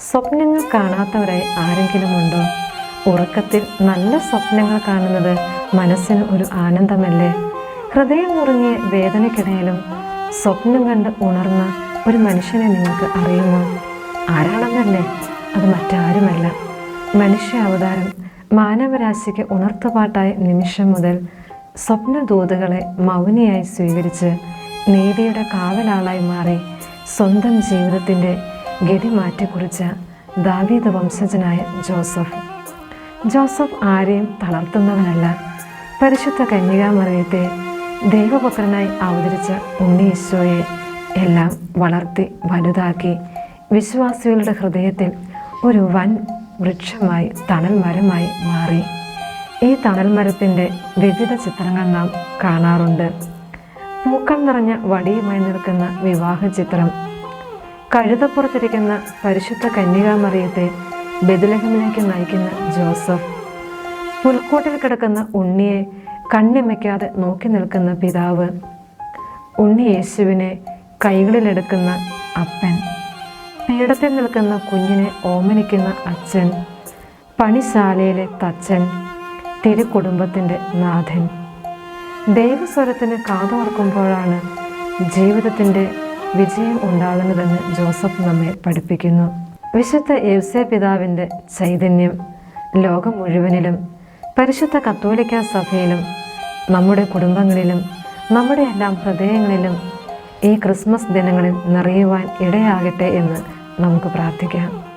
സ്വപ്നങ്ങൾ കാണാത്തവരായി ആരെങ്കിലും ഉണ്ടോ ഉറക്കത്തിൽ നല്ല സ്വപ്നങ്ങൾ കാണുന്നത് മനസ്സിന് ഒരു ആനന്ദമല്ലേ? ഹൃദയം മുറിഞ്ഞിയ വേദനയ്ക്കിടയിലും സ്വപ്നം കണ്ട് ഉണർന്ന ഒരു മനുഷ്യനെ നിങ്ങൾക്ക് അറിയുമോ? ആരാണെന്നല്ലേ? അത് മറ്റാരുമല്ല. മനുഷ്യ അവതാരം മാനവരാശിക്ക് ഉണർത്തുപാട്ടായ നിമിഷം മുതൽ സ്വപ്നദൂതുകളെ മൗനിയായി സ്വീകരിച്ച് നീതിയുടെ കാവലാളായി മാറി സ്വന്തം ജീവിതത്തിന്റെ ഗതി മാറ്റിക്കുറിച്ച ദാവീദ് വംശജനായ ജോസഫ്. ജോസഫ് ആരെയും തളർത്തുന്നവനല്ല. പരിശുദ്ധ കന്യകാമറിയത്തെ ദൈവപുത്രനായി അവതരിച്ച ഉണ്ണി ഈശോയെ എല്ലാം വളർത്തി വലുതാക്കി വിശ്വാസികളുടെ ഹൃദയത്തിൽ ഒരു വൻ വൃക്ഷമായി തണൽ മരമായി മാറി. ഈ തണൽ മരത്തിന്റെ വിവിധ ചിത്രങ്ങൾ നാം കാണാറുണ്ട്. പൂക്കൾ നിറഞ്ഞ വടിയുമായി നിൽക്കുന്ന വിവാഹ ചിത്രം കഴുതപ്പുറത്തിരിക്കുന്ന പരിശുദ്ധ കന്യകാമറിയത്തെ ബദലഹമിലേക്ക് നയിക്കുന്ന ജോസഫ്. പുൽക്കോട്ടിൽ കിടക്കുന്ന ഉണ്ണിയെ കണ്ണിമയ്ക്കാതെ നോക്കി നിൽക്കുന്ന പിതാവ്. ഉണ്ണി യേശുവിനെ കൈകളിലെടുക്കുന്ന അപ്പൻ. പീഠത്തിൽ നിൽക്കുന്ന കുഞ്ഞിനെ ഓമനിക്കുന്ന അച്ഛൻ. പണിശാലയിലെ തച്ചൻ. തിരുക്കുടുംബത്തിന്റെ നാഥൻ. ദൈവസ്വരത്തിന് കാതോർക്കുമ്പോഴാണ് ജീവിതത്തിന്റെ വിജയം ഉണ്ടാകുന്നതെന്ന് ജോസഫ് നമ്മെ പഠിപ്പിക്കുന്നു. വിശുദ്ധ യവ്സേ പിതാവിന്റെ ചൈതന്യം ലോകം മുഴുവനിലും പരിശുദ്ധ കത്തോലിക്ക സഭയിലും നമ്മുടെ കുടുംബങ്ങളിലും നമ്മുടെ എല്ലാം ഹൃദയങ്ങളിലും ഈ ക്രിസ്മസ് ദിനങ്ങളിൽ നിറയുവാൻ ഇടയാകട്ടെ എന്ന് നമുക്ക് പ്രാർത്ഥിക്കാം.